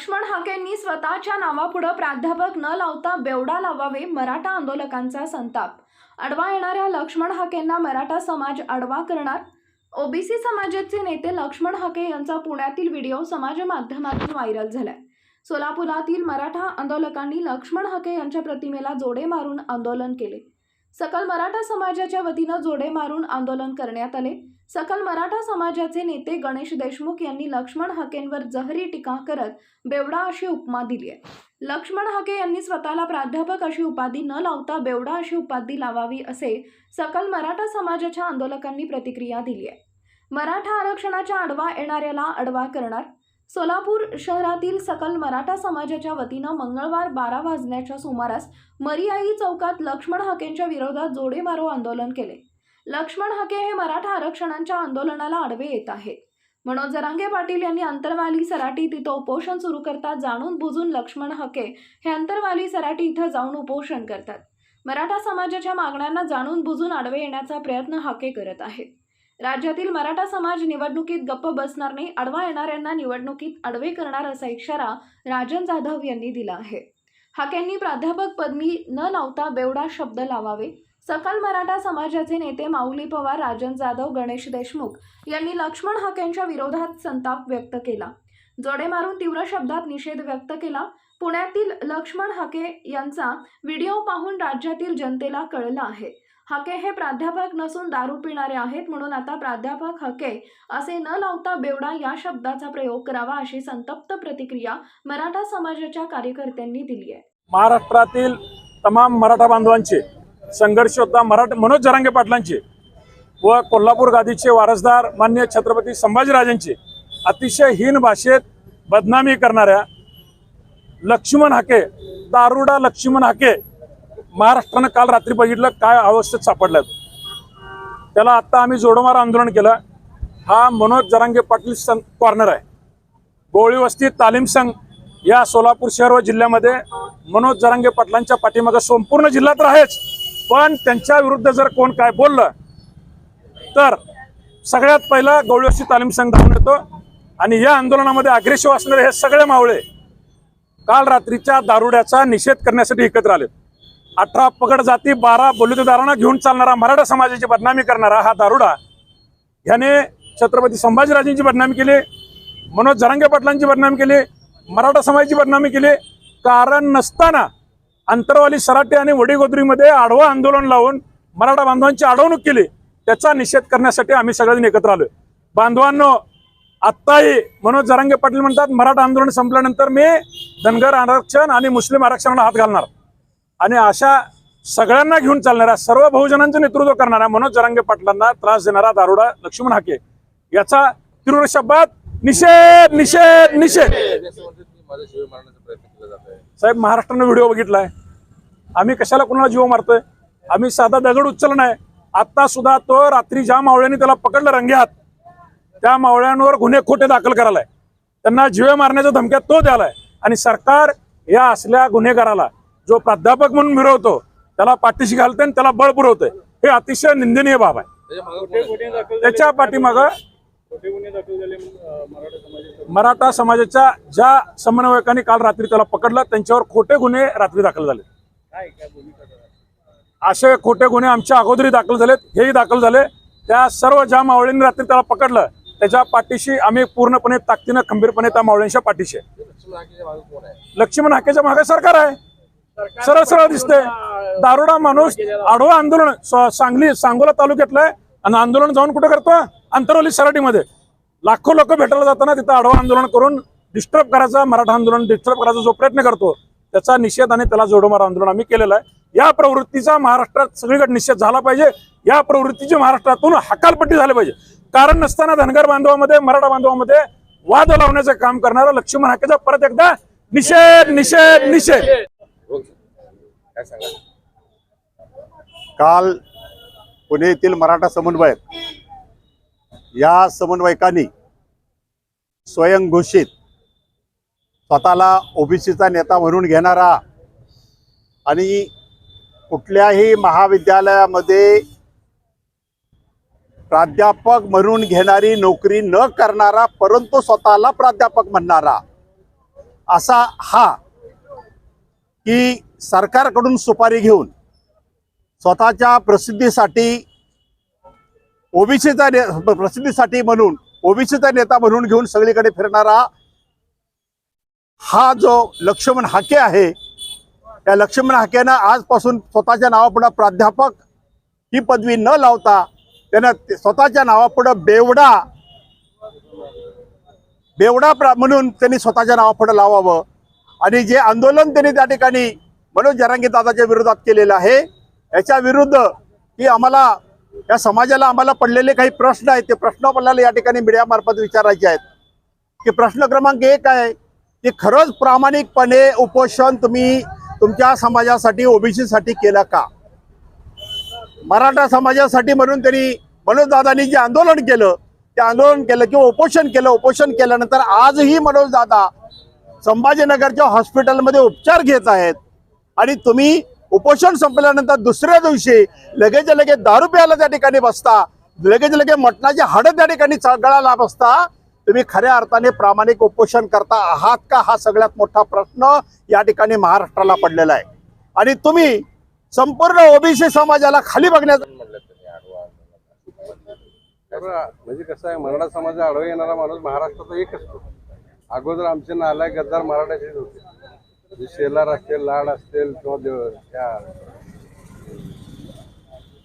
लक्ष्मण हाकेंनी स्वतःच्या नावापुढं प्राध्यापक न लावता बेवडा लावावे मराठा आंदोलकांचा संताप. आडवा येणाऱ्या लक्ष्मण हाकेंना मराठा समाज आडवा करणार? ओबीसी समाजाचे नेते लक्ष्मण हाके यांचा पुण्यातील व्हिडिओ समाज माध्यमातून व्हायरल झालाय. सोलापुरातील मराठा आंदोलकांनी लक्ष्मण हाके यांच्या प्रतिमेला जोडे मारून आंदोलन केले. सकल मराठा समाजाच्या वतीनं जोडे मारून आंदोलन करण्यात आले. सकल मराठा समाजाचे नेते गणेश देशमुख यांनी लक्ष्मण हाकेंवर जहरी टीका करत बेवडा अशी उपमा दिली आहे. लक्ष्मण हाके यांनी स्वतःला प्राध्यापक अशी उपाधी न लावता बेवडा अशी उपाधी लावावी असे सकल मराठा समाजाच्या आंदोलकांनी प्रतिक्रिया दिली आहे. मराठा आरक्षणाच्या आडवा येणाऱ्याला आडवा करणार सोलापूर शहरातील सकल मराठा समाजाच्या वतीनं मंगळवार बारा वाजण्याच्या सुमारास मरियाई चौकात लक्ष्मण हाकेंच्या विरोधात जोडेमारो आंदोलन केले. लक्ष्मण हाके हे मराठा आरक्षणांच्या आंदोलनाला आडवे येत आहेत. मनोज जरांगे पाटील यांनी अंतरवाली सराटी तिथं उपोषण सुरू करतात जाणून बुजून लक्ष्मण हके हे अंतरवाली सराटी इथं जाऊन उपोषण करतात. मराठा समाजाच्या मागण्यांना जाणून बुजून आडवे येण्याचा प्रयत्न हाके करत आहेत. राज्यातील मराठा समाज निवडणुकीत गप्प बसणार नाही आडवा येणाऱ्यांना निवडणुकीत आडवे करणार असा इशारा राजन जाधव यांनी दिला आहे. हाकेंनी प्राध्यापक पदवी न लावता बेवडा शब्द लावावे. सकल मराठा समाजाचे नेते माऊली पवार राजन जाधव गणेश देशमुख यांनी लक्ष्मण हाकेंच्या विरोधात संताप व्यक्त केला. जोडे मारून तीव्र शब्दात निषेध व्यक्त केला. पुण्यातील लक्ष्मण हाके यांचा व्हिडिओ पाहून राज्यातील जनतेला कळलं आहे. हाके हे प्राध्यापक नसून दारू पिणारे आहेत म्हणून आता प्राध्यापक हके असे न लावता बेवडा या शब्दाचा प्रयोग करावा अशी संतप्त प्रतिक्रिया मराठा समाजाच्या कार्यकर्त्यांनी दिली आहे. महाराष्ट्रातील तमाम मराठा बांधवांचे संघर्ष होता मराठा मनोज जरांगे पाटलांचे व कोल्हापूर गादीचे वारसदार मान्य छत्रपती संभाजीराजांचे अतिशय हीन भाषेत बदनामी करणाऱ्या लक्ष्मण हाके दारुडा लक्ष्मण हाके महाराष्ट्रानं काल रात्री बघितलं काय अवस्थेत सापडल्यात. त्याला आत्ता आम्ही जोडोमार आंदोलन केलं. हा मनोज जरांगे पाटील सं कॉर्नर आहे. गोळी वस्ती तालीम संघ या सोलापूर शहर व जिल्ह्यामध्ये मनोज जरांगे पाटलांच्या पाठीमागं संपूर्ण जिल्हा तर आहेच. पण त्यांच्या विरुद्ध जर कोण काय बोललं तर सगळ्यात पहिला गोळीवस्ती तालीम संघ धावून येतो. आणि या आंदोलनामध्ये अग्रेसिव्ह असणारे हे सगळे मावळे काल रात्रीच्या दारुड्याचा निषेध करण्यासाठी एकत्र आले अठरा पगड जाती बारा बलुतेदारांना घेऊन चालणारा मराठा समाजाची बदनामी करणारा हा दारुडा. ह्याने छत्रपती संभाजीराजेंची बदनामी केली मनोज जरांगे पाटलांची बदनामी केली मराठा समाजाची बदनामी केली. कारण नसताना अंतरवाली सराटे आणि वडीगोदरीमध्ये आडवं आंदोलन लावून मराठा बांधवांची अडवणूक केली त्याचा निषेध करण्यासाठी आम्ही सगळ्यांनी एकत्र आलो बांधवांनो आत्ताही मनोज जरांगे पाटील म्हणतात मराठा आंदोलन संपल्यानंतर मी धनगर आरक्षण आणि मुस्लिम आरक्षणाला हात घालणार. आणि अशा सगळ्यांना घेऊन चालणाऱ्या सर्व बहुजनांचं नेतृत्व करणाऱ्या मनोज जरांगे पाटलांना त्रास देणारा दारोडा लक्ष्मण हाके याचा तीव्र शब्दात निषेध निषेध निषेध. साहेब महाराष्ट्रानं व्हिडिओ बघितलाय. आम्ही कशाला कोणाला जीव मारतोय? आम्ही साधा दगड उचलला नाही. आता सुद्धा तो रात्री ज्या मावळ्यांनी त्याला पकडलं रंग्यात त्या मावळ्यांवर गुन्हे खोटे दाखल करायलाय. त्यांना जीवे मारण्याच्या धमक्या तो द्यालाय आणि सरकार या असल्या गुन्हेगाराला जो प्राध्यापक म्हणून मिरवतो त्याला पाठीशी घालते आणि त्याला बळ पुरवतोय. हे अतिशय निंदनीय बाब आहे. त्याच्या पाठीमाग पाठीमागं मराठा समाजाच्या ज्या समन्वयकांनी काल रात्री त्याला पकडलं त्यांच्यावर खोटे गुन्हे रात्री दाखल झाले. असे खोटे गुन्हे आमच्या अगोदरी दाखल झालेत हेही दाखल झाले. त्या सर्व ज्या मावळींनी रात्री त्याला पकडलं त्याच्या पाठीशी आम्ही पूर्णपणे ताकदीनं खंबीरपणे त्या मावळ्यांच्या पाठीशी लक्ष्मण लक्ष्मण हाकेच्या मागे सरकार आहे. सरळ सरळ दिसतंय. दारुडा माणूस आडवा आंदोलन सांगली सांगोला तालुक्यातलं आहे. आणि आंदोलन जाऊन कुठं करतो? अंतरवली सराटीमध्ये. लाखो लोक भेटायला जाताना तिथं आडवा आंदोलन करून डिस्टर्ब करायचा मराठा आंदोलन डिस्टर्ब करायचा जो प्रयत्न करतो त्याचा निषेध आणि त्याला जोडमार आंदोलन आम्ही केलेलं आहे. या प्रवृत्तीचा महाराष्ट्रात सगळीकडे निषेध झाला पाहिजे. या प्रवृत्तीची महाराष्ट्रातून हकालपट्टी झाली पाहिजे. कारण नसताना धनगर बांधवामध्ये मराठा बांधवामध्ये वाद लावण्याचं काम करणारा लक्ष्मण हाकेचा परत एकदा निषेध निषेध निषेध. काय सांगा काल पुणे येथील मराठा समन्वयक या समन्वयकांनी स्वयंघोषित स्वतःला ओबीसीचा नेता म्हणून घेणारा आणि कुठल्याही महाविद्यालयामध्ये प्राध्यापक म्हणून घेणारी नोकरी न करणारा परंतु स्वतःला प्राध्यापक म्हणणारा असा हा की सरकारकडून सुपारी घेऊन स्वतःच्या प्रसिद्धीसाठी ओबीसीचा ने प्रसिद्धीसाठी म्हणून ओबीसीचा नेता म्हणून घेऊन सगळीकडे फिरणारा हा जो लक्ष्मण हाके आहे त्या लक्ष्मण हाकेनं आजपासून स्वतःच्या नावापुढं प्राध्यापक ही पदवी न लावता त्यानं स्वतःच्या नावापुढं बेवडा बेवडा प्रा म्हणून त्यांनी स्वतःच्या नावापुढं लावावं. आणि जे आंदोलन त्यांनी त्या ठिकाणी मनोज जरांगी दादाच्या विरोधात केलेलं आहे याच्या विरुद्ध की आम्हाला या समाजाला आम्हाला पडलेले काही प्रश्न आहेत ते प्रश्न आपल्याला या ठिकाणी मीडियामार्फत विचारायचे आहेत. की प्रश्न क्रमांक एक आहे की खरंच प्रामाणिकपणे उपोषण तुम्ही तुमच्या समाजासाठी ओबीसीसाठी केलं का? मराठा समाजासाठी म्हणून त्यांनी मनोजदादांनी जे आंदोलन केलं ते आंदोलन केलं किंवा उपोषण केलं उपोषण केल्यानंतर आजही मनोजदादा संभाजीनगरच्या हॉस्पिटलमध्ये उपचार घेत आहेत. आणि तुम्ही उपोषण संपल्यानंतर दुसऱ्या दिवशी लगेच लगेच दारू प्यायला त्या ठिकाणी बसता. लगेच लगेच मटणाची हाडं त्या ठिकाणी गळाला बसता. तुम्ही खऱ्या अर्थाने प्रामाणिक उपोषण करता आहात का? हा सगळ्यात मोठा प्रश्न या ठिकाणी महाराष्ट्राला पडलेला आहे. आणि तुम्ही संपूर्ण ओबीसी समाजाला खाली बघण्याचं म्हणलं म्हणजे कसं आहे मराठा समाज आढळ येणारा माणूस महाराष्ट्राचा एकच असतो अगोदर आमचे नालायक गद्दार मराठ्याचेच होते. जे शेलार असतील लाड असतील किंवा देव- त्या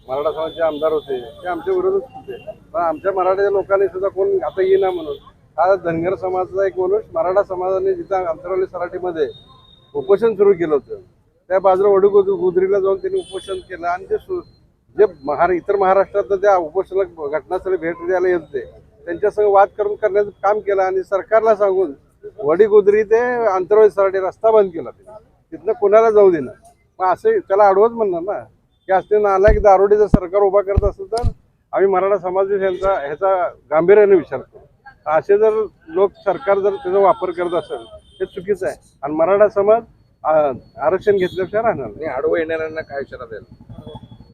मराठा समाजचे आमदार होते ते आमच्या विरोधच होते. पण आमच्या मराठ्याच्या लोकांनी सुद्धा कोण आता येईना म्हणून. हा धनगर समाजाचा एक माणूस मराठा समाजाने जिथं अंतरावली सराठीमध्ये उपोषण सुरू केलं होतं त्या बाजूला वडू गुजरीला जाऊन त्यांनी उपोषण केलं. आणि ते सु- जे महार इतर महाराष्ट्रात त्या उपोषणाला घटनास्थळी भेट द्यायला येत होते त्यांच्यासंग वाद करून करण्याचं काम केलं आणि सरकारला सांगून वडीगुदरी ते अंतरवली रस्ता बंद केला तिथनं कोणाला जाऊ दिलं मग असे त्याला अडवत म्हणणार ना. की असते नाला की दारोडे जर सरकार उभा करत असेल तर आम्ही मराठा समाज ह्यांचा ह्याचा गांभीर्याने विचार करू. असे जर लोक सरकार जर त्याचा वापर करत असेल हे चुकीचं आहे. आणि मराठा समाज आरक्षण घेतल्याशिवाय राहणार नाही. आणि आडवं येणाऱ्यांना काय इशारा द्यायला